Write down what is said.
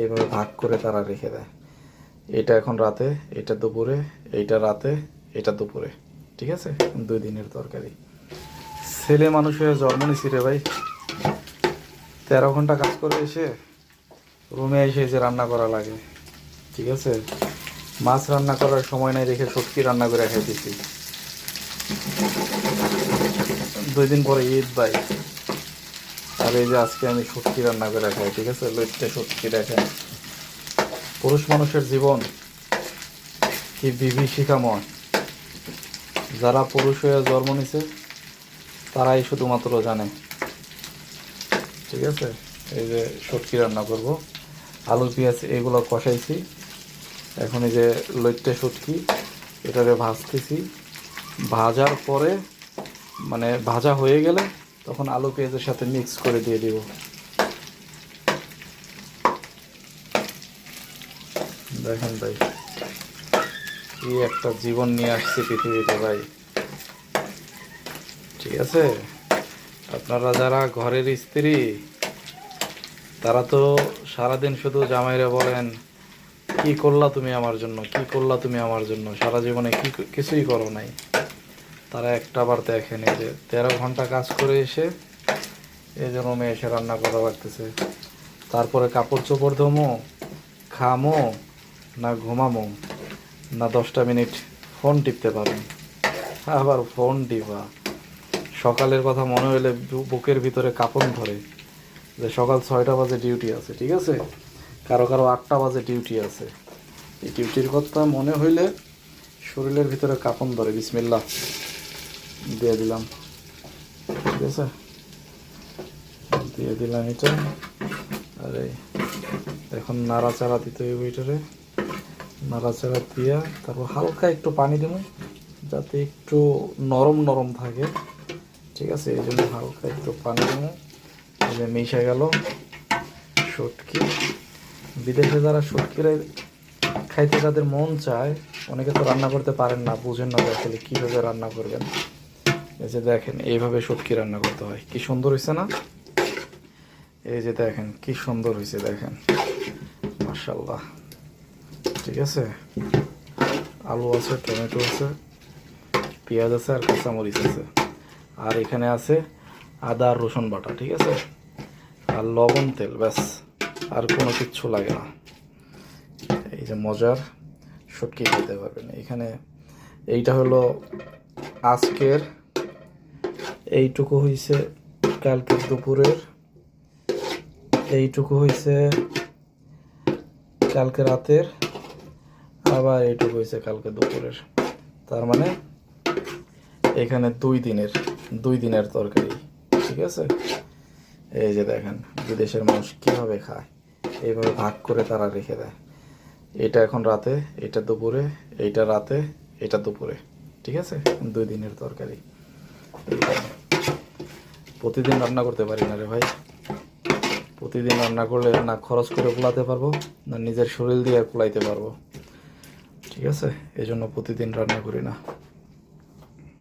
এইভাবে ভাগ করে তারা রেখে দেয়। এটা এখন রাতে, এটা দুপুরে, এইটা রাতে, এটা দুপুরে, ঠিক আছে? দুই দিনের তরকারি। ছেলে মানুষ হয়ে জন্ম নিছি রে ভাই। তেরো ঘণ্টা কাজ করে এসে রুমে এসে যে রান্না করা লাগে, ঠিক আছে? মাছ রান্না করার সময় নাই রেখে সত্যি রান্না করে দিছি দুই দিন পরে ঈদ, ভাই। আর এই যে আজকে আমি সত্যি রান্না করে খাই, ঠিক আছে? লইটটা সত্যি দেখেন। পুরুষ মানুষের জীবন কি বিভীষিকাময়। যারা পুরুষ হয়ে জন্ম নিছে, তারাই শুধুমাত্র জানে। ঠিক আছে? এই যে সটকি রান্না করব। আলু, পেঁয়াজ এগুলো কষাইছি। এখন এই যে লইট্টে সটকি, এটারে ভাজতেছি। ভাজার পরে মানে ভাজা হয়ে গেলে তখন আলু পেঁয়াজের সাথে মিক্স করে দিয়ে দিব। দেখেন ভাই, কি একটা জীবন নিয়ে আসছে পৃথিবীতে ভাই। ঠিক আছে? আপনারা যারা ঘরের স্ত্রী, তারা তো সারাদিন শুধু জামাইরা বলেন, কি করলা তুমি আমার জন্য? কি করলা তুমি আমার জন্য? সারা জীবনে কি, কিছুই করো নাই। তারা একটা বার দেখেন এই যে তেরো ঘণ্টা কাজ করে এসে এই যে রুমে এসে রান্না করা লাগতেছে। তারপরে কাপড় চোপড় ধোমো, খামো, না ঘুমামো, না দশটা মিনিট ফোন টিপতে পারেন। আবার ফোন টিপা। সকালের কথা মনে হলে বুকের ভিতরে কাপন ধরে যে সকাল ছয়টা বাজে ডিউটি আছে, ঠিক আছে? কারও কারও আটটা বাজে ডিউটি আছে। এই ডিউটির কথা মনে হইলে শরীরের ভিতরে কাপন ধরে বিসমিল্লা দিয়ে দিলাম। ঠিক আছে? দিয়ে দিলাম এটা। আরে এখন নাড়াচাড়া দিতে হবে এটারে। নাড়াচাড়া দিয়া তারপর হালকা একটু পানি দেবো, যাতে একটু নরম নরম থাকে। ঠিক আছে? এই জন্য হালকা একটু পানি দেবো। যে মিশে গেল শুটকি। বিদেশে যারা শুটকিরা খাইতে তাদের মন চায়, অনেকে তো রান্না করতে পারেন না, বুঝেন না আসলে কীভাবে রান্না করবেন। এই যে দেখেন, এইভাবে শুটকি রান্না করতে হয়। কি সুন্দর হয়েছে না? এই যে দেখেন, কি সুন্দর হয়েছে দেখেন। মার্শাল্লাহ ঠিক আছে? আলু আছে, টমেটো আছে, পেঁয়াজ আছে আর কাঁচামরিচ আছে। আর এখানে আছে আদা আর রসুন বাটা, ঠিক আছে? আর লবণ তেল, ব্যাস। আর কোনো কিচ্ছু লাগে না। এই যে মজার শুটকি খেতে পারবেন। এখানে এইটা হলো আজকের এইটুকু হইছে কালকের দুপুরের। এইটুকু হইছে কালকে রাতের। আবার এইটুকু হয়েছে কালকে দুপুরের। তার মানে এখানে দুই দিনের দুই দিনের তরকারি, ঠিক আছে? এই যে দেখেন, বিদেশের মানুষ কীভাবে খায়, এইভাবে ভাগ করে তারা রেখে দেয়। এটা এখন রাতে, এটা দুপুরে, এইটা রাতে, এটা দুপুরে, ঠিক আছে? দুই দিনের তরকারি। প্রতিদিন রান্না করতে পারি না রে ভাই। প্রতিদিন রান্না করলে না খরচ করে কুলাতে পারব, না নিজের শরীর দিয়ে কুলাইতে পারব। ঠিক আছে? এই জন্য প্রতিদিন রান্না করি না।